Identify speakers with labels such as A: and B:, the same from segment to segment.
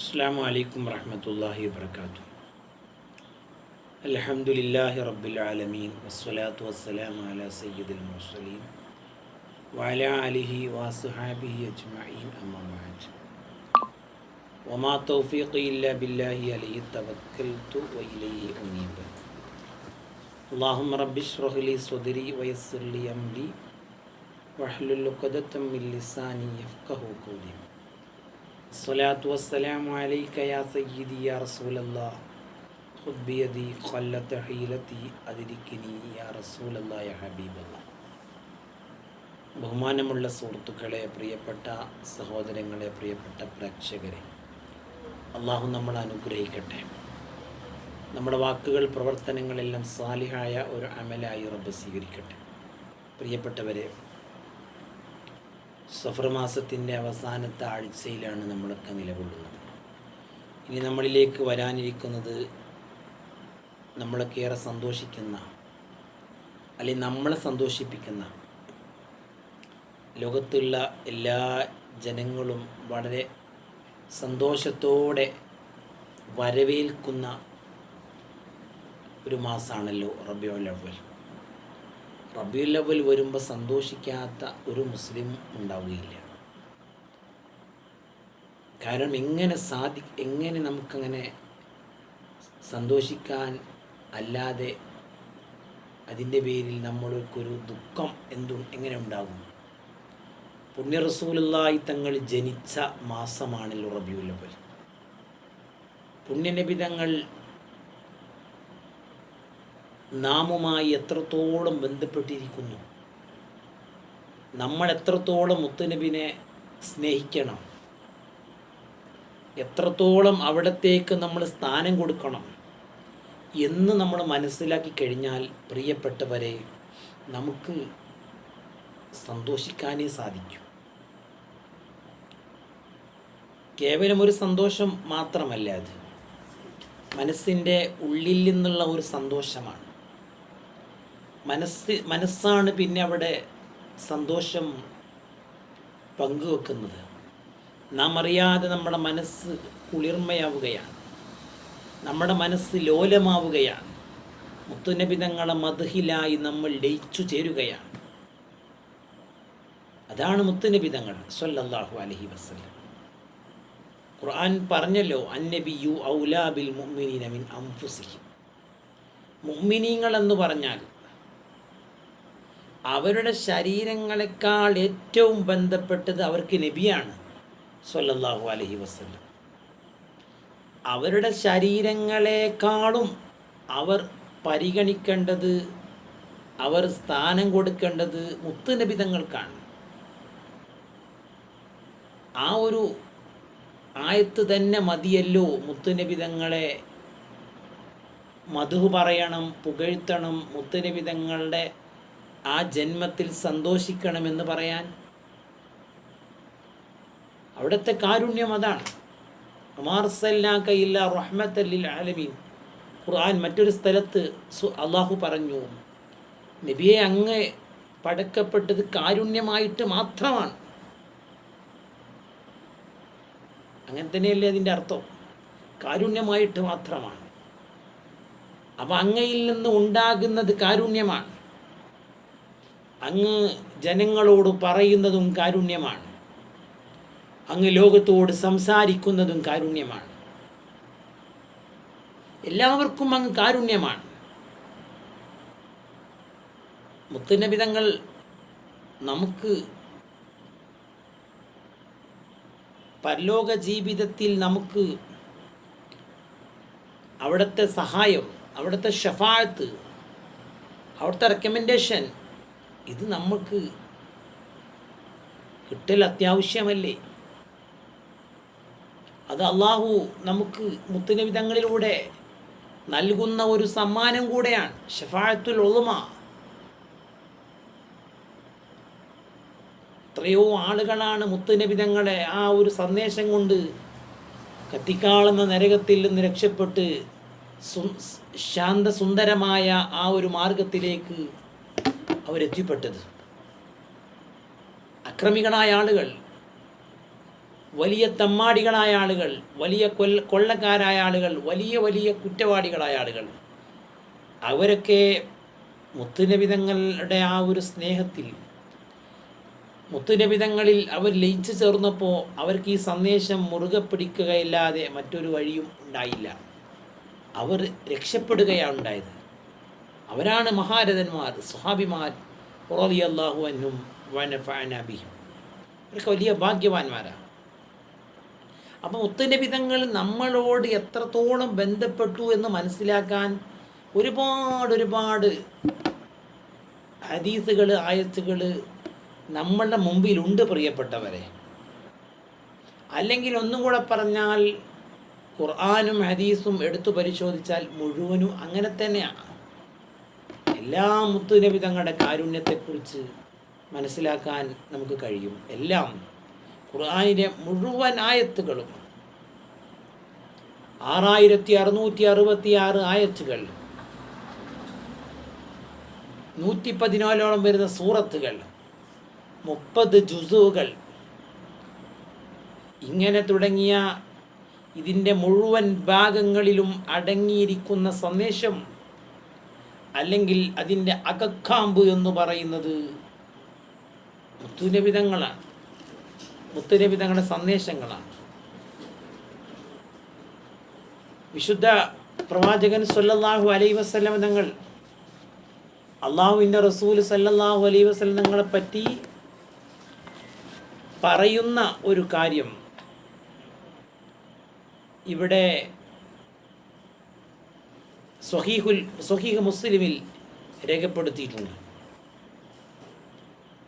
A: السلام عليكم ورحمة الله وبركاته. الحمد لله رب العالمين والصلاة والسلام على سيد المرسلين وعلى آله وصحابه أجمعين أما بعد. وما توفيقي إلا بالله عليه توكلت وإليه أنيب. اللهم رب اشرح لي صدري ويسر لي أمري واحلل عقدة من لساني يفقه قولي. الصلاة والسلام عليك يا سيدي يا رسول الله خذ بيدي قلت حيلتي أدركني يا رسول الله يا حبيب الله ബഹുമാനമുള്ള സുഹൃത്തുക്കളെ പ്രിയപ്പെട്ട സഹോദരങ്ങളെ പ്രിയപ്പെട്ട പ്രേക്ഷകരെ അള്ളാഹു നമ്മൾ അനുഗ്രഹിക്കട്ടെ നമ്മുടെ വാക്കുകൾ പ്രവർത്തനങ്ങളെല്ലാം സാലിഹായ ഒരു അമലായി റബ്ബ് സ്വീകരിക്കട്ടെ പ്രിയപ്പെട്ടവരെ സഫർ മാസത്തിന്റെ അവസാനത്തെ ആഴ്ചയിലാണ് നമ്മളൊക്കെ നിലകൊള്ളുന്നത്. ഇനി നമ്മളിലേക്ക് വരാനിരിക്കുന്നത് നമ്മളൊക്കെ ഏറെ സന്തോഷിക്കുന്ന അല്ലെങ്കിൽ നമ്മളെ സന്തോഷിപ്പിക്കുന്ന ലോകത്തുള്ള എല്ലാ ജനങ്ങളും വളരെ സന്തോഷത്തോടെ വരവേൽക്കുന്ന ഒരു മാസമാണല്ലോ റബിയുൽ അവൽ റബിയുൽ അവൽ വരുമ്പോൾ സന്തോഷിക്കാത്ത ഒരു മുസ്ലിം ഉണ്ടാവുകയില്ല. കാരണം എങ്ങനെ സാധി എങ്ങനെ നമുക്കങ്ങനെ സന്തോഷിക്കാൻ അല്ലാതെ അതിന്റെ പേരിൽ നമ്മൾക്കൊരു ദുഃഖം എന്തു എങ്ങനെ ഉണ്ടാകും? പുണ്യ റസൂലുള്ളാഹി തങ്ങൾ ജനിച്ച മാസമാണല്ലോ റബിയുൽ അവൽ പുണ്യനബി തങ്ങൾ നാമുമായി എത്രത്തോളം ബന്ധപ്പെട്ടിരിക്കുന്നു? നമ്മൾ എത്രത്തോളം മുത്തനബിനെ സ്നേഹിക്കണം? എത്രത്തോളം അവിടത്തേക്ക് നമ്മൾ സ്ഥാനം കൊടുക്കണം? എന്ന് നമ്മൾ മനസ്സിലാക്കി കഴിഞ്ഞാൽ പ്രിയപ്പെട്ടവരെ നമുക്ക് സന്തോഷിക്കാനേ സാധിക്കൂ. കേവലം ഒരു സന്തോഷം മാത്രമല്ല അത്. മനസ്സിന്റെ ഉള്ളിൽ നിന്നുള്ള ഒരു സന്തോഷമാണ്. മനസ്സ് മനസ്സാണ് പിന്നെ അവിടെ സന്തോഷം പങ്കുവെക്കുന്നത്. നാം അറിയാതെ നമ്മുടെ മനസ്സ് കുളിർമയാവുകയാണ്. നമ്മുടെ മനസ്സ് ലോലമാവുകയാണ്. മുത്തുനബിതങ്ങളെ മധുഹിലായി നമ്മൾ ലയിച്ചു ചേരുകയാണ്. അതാണ് മുത്തുനബിതങ്ങൾ സല്ലല്ലാഹു അലഹി വസ്ലം ഖുർആൻ പറഞ്ഞല്ലോ അന്നബിയു ഔലാബിൽ മുഅ്മിനീന മിൻ അംഫുസിഹി മുഅ്മിനീങ്ങൾ എന്ന് പറഞ്ഞാൽ അവരുടെ ശരീരങ്ങളെക്കാൾ ഏറ്റവും ബന്ധപ്പെട്ടത് അവർക്ക് നബിയാണ് സ്വല്ലല്ലാഹു അലഹി വസ്ല്ലം. അവരുടെ ശരീരങ്ങളെക്കാളും അവർ പരിഗണിക്കേണ്ടത് അവർ സ്ഥാനം കൊടുക്കേണ്ടത് മുത്തുനബിതങ്ങൾക്കാണ് ആ ഒരു ആയത്ത് തന്നെ മതിയല്ലോ മുത്തുനബിതങ്ങളെ മധു പറയണം പുകഴ്ത്തണം മുത്തുനബിതങ്ങളുടെ ആ ജന്മത്തിൽ സന്തോഷിക്കണമെന്ന് പറയാൻ. അവിടുത്തെ കാരുണ്യം അതാണ്. റഹ്മത്തല്ലിൽ ആലമീൻ. ഖുർആൻ മറ്റൊരു സ്ഥലത്ത് അള്ളാഹു പറഞ്ഞു നബിയെ അങ്ങ് പടക്കപ്പെട്ടത് കാരുണ്യമായിട്ട് മാത്രമാണ്. അങ്ങനെ തന്നെയല്ലേ അതിന്റെ അർത്ഥം? കാരുണ്യമായിട്ട് മാത്രമാണ്. അപ്പം അങ്ങയിൽ നിന്ന് ഉണ്ടാകുന്നത് കാരുണ്യമാണ്. അങ്ങ് ജനങ്ങളോട് പറയുന്നതും കാരുണ്യമാണ്. അങ്ങ് ലോകത്തോട് സംസാരിക്കുന്നതും കാരുണ്യമാണ്. എല്ലാവർക്കും അങ്ങ് കാരുണ്യമാണ്. മുത്തുനബിതങ്ങൾ നമുക്ക് പരലോക ജീവിതത്തിൽ നമുക്ക് അവിടുത്തെ സഹായം അവിടുത്തെ ഷഫാഴത്ത് അവിടുത്തെ റെക്കമെൻഡേഷൻ ഇത് നമുക്ക് കിട്ടൽ അത്യാവശ്യമല്ലേ? അത് അള്ളാഹു നമുക്ക് മുത്തുനിമിതങ്ങളിലൂടെ നൽകുന്ന ഒരു സമ്മാനം കൂടെയാണ്. ഷഫാഴത്തുൽ ഒളുമ എത്രയോ ആളുകളാണ് മുത്തുനിബിതങ്ങളെ ആ ഒരു സന്ദേശം കൊണ്ട് കത്തിക്കാളുന്ന നരകത്തിൽ നിന്ന് രക്ഷപ്പെട്ട് ശാന്തസുന്ദരമായ ആ ഒരു മാർഗത്തിലേക്ക് അവരെത്തിപ്പെട്ടത്. അക്രമികളായ ആളുകൾ വലിയ തമ്മാടികളായ ആളുകൾ വലിയ കൊല്ല കൊള്ളക്കാരായ ആളുകൾ വലിയ വലിയ കുറ്റവാളികളായ ആളുകൾ അവരൊക്കെ മുത്തുനബിതങ്ങളുടെ ആ ഒരു സ്നേഹത്തിൽ മുത്തുനബിതങ്ങളിൽ അവർ ലയിച്ചു ചേർന്നപ്പോൾ അവർക്ക് ഈ സന്ദേശം മുറുകെ പിടിക്കുകയില്ലാതെ മറ്റൊരു വഴിയും ഉണ്ടായില്ല. അവർ രക്ഷപ്പെടുകയാണ് ഉണ്ടായത്. അവരാണ് മഹാരഥന്മാർ സുഹാബിമാർ റളിയല്ലാഹു അള്ളാഹു എന്നും ബിഹിം. അവർക്ക് വലിയ ഭാഗ്യവാന്മാരാണ്. അപ്പം ഉത്തരവിധങ്ങൾ നമ്മളോട് എത്രത്തോളം ബന്ധപ്പെട്ടു എന്ന് മനസ്സിലാക്കാൻ ഒരുപാട് ഒരുപാട് ഹദീസുകൾ ആയത്തുകൾ നമ്മളുടെ മുമ്പിലുണ്ട് പ്രിയപ്പെട്ടവരെ. അല്ലെങ്കിൽ ഒന്നും കൂടെ പറഞ്ഞാൽ ഖുർആാനും ഹദീസും എടുത്തു പരിശോധിച്ചാൽ മുഴുവനും അങ്ങനെ തന്നെയാണ്. എല്ലാ മുത്തുനബി തങ്ങളുടെ കാരുണ്യത്തെക്കുറിച്ച് മനസ്സിലാക്കാൻ നമുക്ക് കഴിയും. എല്ലാം ഖുർആാനിലെ മുഴുവൻ ആയത്തുകളും ആറായിരത്തി അറുന്നൂറ്റി അറുപത്തി ആറ് ആയത്തുകൾ നൂറ്റി പതിനാലോളം വരുന്ന സൂറത്തുകൾ മുപ്പത് ജുസുകൾ ഇങ്ങനെ തുടങ്ങിയ ഇതിന്റെ മുഴുവൻ ഭാഗങ്ങളിലും അടങ്ങിയിരിക്കുന്ന സന്ദേശം അല്ലെങ്കിൽ അതിന്റെ അകക്കാമ്പ് എന്ന് പറയുന്നത് മുത്തുനബിതങ്ങളാണ്. മുത്തുനബിതങ്ങളുടെ സന്ദേശങ്ങളാണ്. വിശുദ്ധ പ്രവാചകൻ സല്ലല്ലാഹു അലൈ വസല്ലം തങ്ങൾ അള്ളാഹുവിന്റെ റസൂൽ സല്ലല്ലാഹു അലൈ വസ്ലം തങ്ങളെ പറ്റി പറയുന്ന ഒരു കാര്യം. ഇവിടെ സ്വഹീഹുൽ സ്വഹീഹ് മുസ്ലിമിൽ രേഖപ്പെടുത്തിയിട്ടുണ്ട്.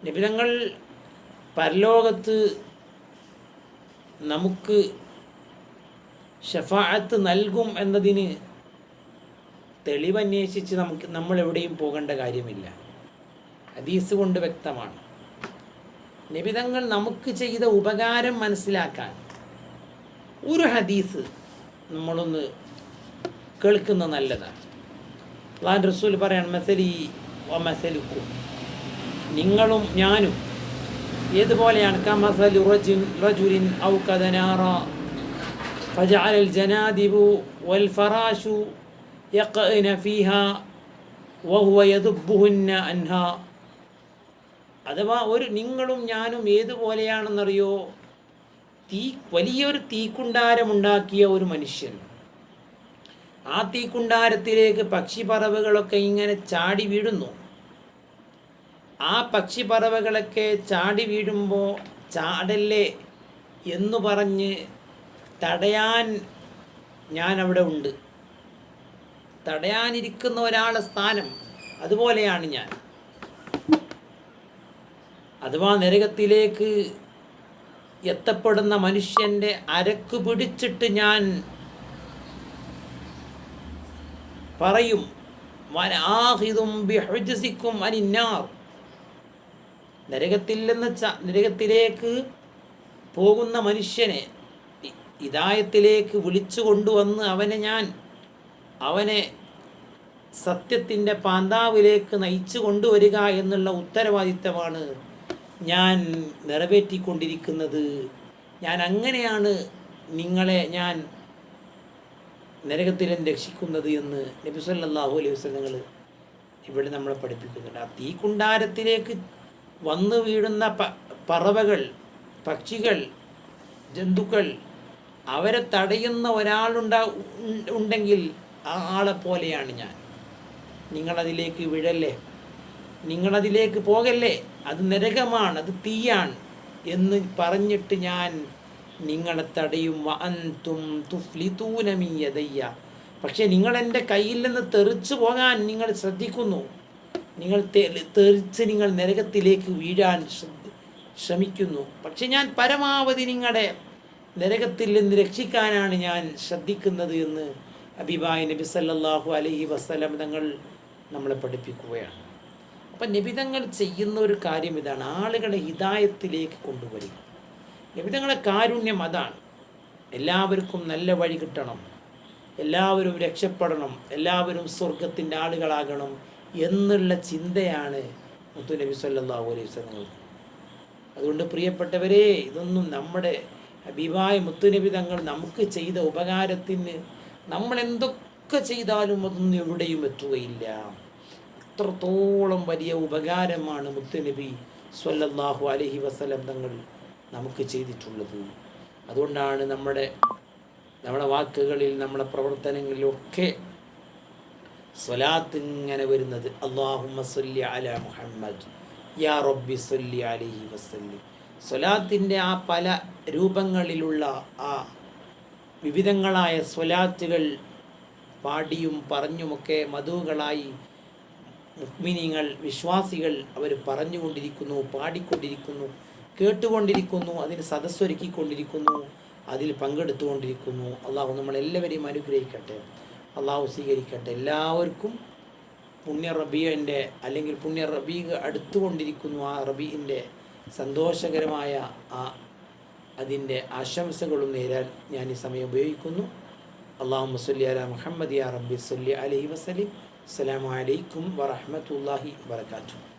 A: നിബിധങ്ങൾ പരലോകത്ത് നമുക്ക് ഷഫാഅത്ത് നൽകും എന്നതിന് തെളിവന്വേഷിച്ച് നമുക്ക് നമ്മൾ എവിടെയും പോകേണ്ട കാര്യമില്ല. ഹദീസ് കൊണ്ട് വ്യക്തമാണ്. നിബിധങ്ങൾ നമുക്ക് ചെയ്ത ഉപകാരം മനസ്സിലാക്കാൻ ഒരു ഹദീസ് നമ്മളൊന്ന് കേൾക്കുന്ന നല്ലതാണ് അള്ളാൻ റസൂൽ പറയാൻ മസലി വ മസലുക്കും നിങ്ങളും ഞാനും ഏതുപോലെയാണ് കമസലു റജുൻ റജുലിൻ ഔ കദനാറ فجعل الجنادب والفراش يقئن فيها وهو يذبهن عنها അഥവാ ഒരു നിങ്ങളും ഞാനും ഏതുപോലെയാണെന്നറിയോ തീ വലിയൊരു തീക്കുണ്ടാരമുണ്ടാക്കിയ ഒരു മനുഷ്യൻ ആ തീക്കുണ്ടാരത്തിലേക്ക് പക്ഷിപ്പറവുകളൊക്കെ ഇങ്ങനെ ചാടി വീഴുന്നു. ആ പക്ഷിപ്പറവുകളൊക്കെ ചാടി വീഴുമ്പോൾ ചാടല്ലേ എന്നു പറഞ്ഞ് തടയാൻ ഞാൻ അവിടെ ഉണ്ട്. തടയാനിരിക്കുന്ന ഒരാളെ സ്ഥാനം അതുപോലെയാണ് ഞാൻ. അഥവാ നരകത്തിലേക്ക് എത്തപ്പെടുന്ന മനുഷ്യന്റെ അരക്ക് പിടിച്ചിട്ട് ഞാൻ പറയും ബിഹുജ്സിക്കും അനിന്നാർ. നരകത്തിൽ നിന്ന് ച നരകത്തിലേക്ക് പോകുന്ന മനുഷ്യനെ ഇതായത്തിലേക്ക് വിളിച്ചു കൊണ്ടുവന്ന് അവനെ ഞാൻ അവനെ സത്യത്തിന്റെ പാന്താവിലേക്ക് നയിച്ചു കൊണ്ടുവരിക എന്നുള്ള ഉത്തരവാദിത്തമാണ് ഞാൻ നിറവേറ്റിക്കൊണ്ടിരിക്കുന്നത്. ഞാൻ അങ്ങനെയാണ് നിങ്ങളെ ഞാൻ നരകത്തിൽ നിന്ന് രക്ഷിക്കുന്നത് എന്ന് നബി സല്ലല്ലാഹു അലൈഹി വസ്ലങ്ങൾ ഇവിടെ നമ്മളെ പഠിപ്പിക്കുന്നുണ്ട്. ആ തീക്കുണ്ടാരത്തിലേക്ക് വന്നു വീഴുന്ന പറവകൾ പക്ഷികൾ ജന്തുക്കൾ അവരെ തടയുന്ന ഒരാളുണ്ടാ ഉണ്ടെങ്കിൽ ആ ആളെ പോലെയാണ് ഞാൻ. നിങ്ങളതിലേക്ക് വിഴല്ലേ? നിങ്ങളതിലേക്ക് പോകല്ലേ? അത് നരകമാണ് അത് തീയാണ് എന്ന് പറഞ്ഞിട്ട് ഞാൻ നിങ്ങളെ തടയും. വ അൻതും തുഫ്ലിതൂന മിൻ പക്ഷേ നിങ്ങൾ എന്റെ കയ്യിൽ നിന്ന് തെറിച്ചു പോകാൻ നിങ്ങൾ ശ്രദ്ധിക്കുന്നു. നിങ്ങൾ തെറിച്ച് നിങ്ങൾ നരകത്തിലേക്ക് വീഴാൻ ശ്രമിക്കുന്നു. പക്ഷെ ഞാൻ പരമാവധി നിങ്ങളുടെ നരകത്തിൽ നിന്ന് രക്ഷിക്കാനാണ് ഞാൻ ശ്രദ്ധിക്കുന്നത് എന്ന് അബിബായ് നബി സല്ലാഹു അലഹി വസല്ലം തങ്ങൾ നമ്മളെ പഠിപ്പിക്കുകയാണ്. അപ്പം നിബിതങ്ങൾ ചെയ്യുന്ന ഒരു കാര്യം ഇതാണ്. ആളുകളെ ഹിതായത്തിലേക്ക് കൊണ്ടുവരിക. നിബിതങ്ങളെ കാരുണ്യം അതാണ്. എല്ലാവർക്കും നല്ല വഴി കിട്ടണം. എല്ലാവരും രക്ഷപ്പെടണം. എല്ലാവരും സ്വർഗത്തിന്റെ ആളുകളാകണം എന്നുള്ള ചിന്തയാണ് മുത്തു നബി സല്ലല്ലാഹു അലൈഹി വസല്ലങ്ങൾക്ക് അതുകൊണ്ട് പ്രിയപ്പെട്ടവരെ ഇതൊന്നും നമ്മുടെ ഹബീബായ മുത്തുനബി തങ്ങൾ നമുക്ക് ചെയ്ത ഉപകാരത്തിന് നമ്മൾ എന്തൊക്കെ ചെയ്താലും അതൊന്നും എവിടെയും എത്തുകയില്ല. അത്രത്തോളം വലിയ ഉപകാരമാണ് മുത്തുനബി സല്ലല്ലാഹു അലഹി വസല്ലം തങ്ങൾ നമുക്ക് ചെയ്തിട്ടുള്ളത്. അതുകൊണ്ടാണ് നമ്മുടെ നമ്മുടെ വാക്കുകളിൽ നമ്മുടെ പ്രവർത്തനങ്ങളിലൊക്കെ സ്വലാത്ത് ഇങ്ങനെ വരുന്നത്. അള്ളാഹുമ്മ സല്ലി അല മുഹമ്മദ്. യാ റബ്ബി സല്ലി അലൈഹി വസല്ലി. സ്വലാത്തിന്റെ ആ പല രൂപങ്ങളിലുള്ള ആ വിവിധങ്ങളായ സ്വലാത്തുകൾ പാടിയും പറഞ്ഞുമൊക്കെ മധുകളായി മുക്മിനിങ്ങൾ വിശ്വാസികൾ അവർ പറഞ്ഞുകൊണ്ടിരിക്കുന്നു പാടിക്കൊണ്ടിരിക്കുന്നു. കേട്ടുകൊണ്ടിരിക്കുന്നു അതിന് സദസ്സൊരുക്കിക്കൊണ്ടിരിക്കുന്നു അതിൽ പങ്കെടുത്തുകൊണ്ടിരിക്കുന്നു. അള്ളാഹു നമ്മളെല്ലാവരെയും അനുഗ്രഹിക്കട്ടെ. അള്ളാഹു സ്വീകരിക്കട്ടെ. എല്ലാവർക്കും പുണ്യ റബീന്റെ അല്ലെങ്കിൽ പുണ്യ റബീഗ് അടുത്തുകൊണ്ടിരിക്കുന്നു. ആ റബീന്റെ സന്തോഷകരമായ ആ അതിന്റെ ആശംസകളും നേരാൻ ഞാൻ ഈ സമയം ഉപയോഗിക്കുന്നു. അള്ളാഹു മുസല്ലി അല മുഹമ്മദ് യാ റബ്ബി സല്ലി അലഹി വസലിം അസ്സലാമു അലൈക്കും വറഹ്മത്തുള്ളാഹി വബറകാതുഹു.